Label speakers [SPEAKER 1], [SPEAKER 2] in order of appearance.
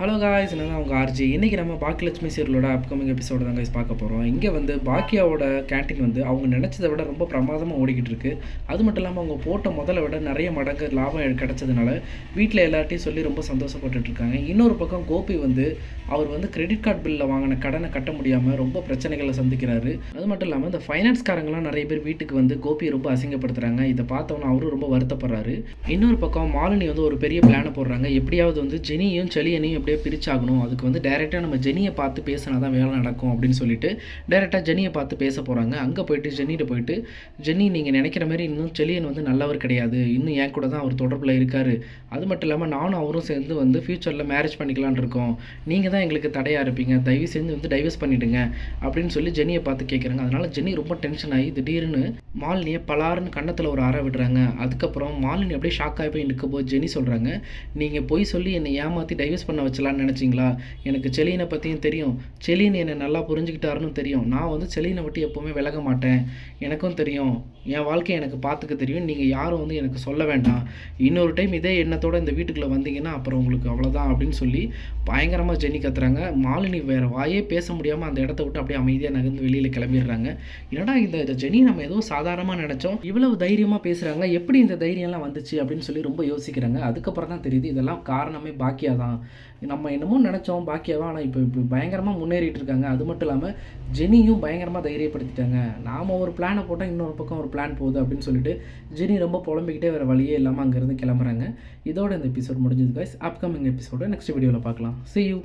[SPEAKER 1] Hello guys நான் தான் உங்கள் ஆர்ஜி இன்றைக்கி நம்ம பாக்கியலட்சுமி சீரியலோட அப்கமிங் எபிசோடு தான் guys பார்க்க போகிறோம் இங்கே வந்து பாக்கியாவோட கேண்டீன் வந்து அவங்க நினச்சதை விட ரொம்ப பிரமாதமாக ஓடிக்கிட்டு இருக்குது அது மட்டும் இல்லாமல் அவங்க போட்ட முதல்ல விட நிறைய மடங்கு லாபம் கிடைச்சதுனால வீட்டில் எல்லார்ட்டையும் சொல்லி ரொம்ப சந்தோஷப்பட்டுட்டு இருக்காங்க. இன்னொரு பக்கம் கோபி வந்து அவர் வந்து கிரெடிட் கார்டு பில்லில் வாங்கின கடனை கட்ட முடியாமல் ரொம்ப பிரச்சனைகளை சந்திக்கிறாரு. அது மட்டும் இல்லாமல் இந்த ஃபைனான்ஸ்காரங்களாம் நிறைய பேர் வீட்டுக்கு வந்து கோபியை ரொம்ப அசிங்கப்படுத்துகிறாங்க இதை பார்த்தவொன்னே அவரும் ரொம்ப வருத்தப்படுறாரு. இன்னொரு பக்கம் மாலினி வந்து ஒரு பெரிய பிளானை போடுறாங்க. எப்படியாவது வந்து ஜெனியும் செலியனையும் எப்படியே பிரிச்சாகணும். அதுக்கு வந்து டைரெக்டாக நம்ம ஜெனியை பார்த்து பேசினா தான் வேலை நடக்கும் அப்படின்னு சொல்லிட்டு டைரெக்டாக ஜெனியை பார்த்து பேச போகிறாங்க அங்கே போயிட்டு ஜெனிகிட்ட போயிட்டு ஜெனி நீங்கள் நினைக்கிற மாதிரி இன்னும் செலியன் வந்து நல்லவர் கிடையாது. இன்னும் என் கூட தான் அவர் தொடர்பில் இருக்கார். அது மட்டும் இல்லாமல் நானும் அவரும் சேர்ந்து வந்து ஃப்யூச்சரில் மேரேஜ் பண்ணிக்கலான் இருக்கோம். நீங்கள் தான் எங்களுக்கு தடையாக இருப்பீங்க. தயவு செஞ்சு வந்து டைவர்ஸ் பண்ணிவிடுங்க அப்படின்னு சொல்லி ஜெனியை பார்த்து கேட்குறாங்க அதனால் ஜெனி ரொம்ப டென்ஷன் ஆகி திடீர்னு மாலினியை பலாருன்னு கன்னத்தில் ஒரு அறை விடுறாங்க. அதுக்கப்புறம் மாலினி அப்படியே ஷாக் ஆகி போய் நிற்கும் போது ஜெனி சொல்கிறாங்க நீங்கள் போய் சொல்லி என்னை ஏமாற்றி டைவர்ஸ் பண்ண ஆரம்பிச்சலான்னு நினச்சிங்களா? எனக்கு செலீனை பற்றியும் தெரியும். செலீன் என்னை நல்லா புரிஞ்சுக்கிட்டாருன்னு தெரியும். நான் வந்து செலீனை விட்டு எப்போவுமே விலக மாட்டேன். எனக்கும் தெரியும். என் வாழ்க்கையை எனக்கு பார்த்துக்க தெரியும். நீங்கள் யாரும் வந்து எனக்கு சொல்ல வேண்டாம். இன்னொரு டைம் இதே எண்ணத்தோடு இந்த வீட்டுக்குள்ளே வந்தீங்கன்னா அப்புறம் உங்களுக்கு அவ்வளோதான் அப்படின்னு சொல்லி பயங்கரமாக ஜெனி கத்துறாங்க. மாலினி வேறு வாயே பேச முடியாமல் அந்த இடத்த விட்டு அப்படியே அமைதியாக நகர்ந்து வெளியில் கிளம்பிடுறாங்க. என்னடா இந்த இந்த ஜெனி நம்ம ஏதோ சாதாரணமாக நினச்சோம். இவ்வளவு தைரியமாக பேசுகிறாங்க எப்படி இந்த தைரியம்லாம் வந்துச்சு அப்படின்னு சொல்லி ரொம்ப யோசிக்கிறாங்க. அதுக்கப்புறம் தான் தெரியுது இதெல்லாம் காரணமே பாக்கியா தான் நம்ம என்னமோ நினச்சோம் பாக்கியாவா ஆனால் இப்போ இப்போ பயங்கரமாக முன்னேறிட்டு இருக்காங்க. அது மட்டும் இல்லாமல் ஜெனியும் பயங்கரமாக தைரியப்படுத்திட்டாங்க. நாம் ஒரு பிளானை போட்டால் இன்னொரு பக்கம் ஒரு பிளான் போகுது அப்படின்னு சொல்லிட்டு ஜெனி ரொம்ப புலம்பிக்கிட்டே வேறு வழியே இல்லாமல் அங்கேருந்து கிளம்புறாங்க. இதோட இந்த எபிசோட் முடிஞ்சது கைஸ் அப்கமிங் எபிசோட நெக்ஸ்ட் வீடியோவில் பார்க்கலாம். C you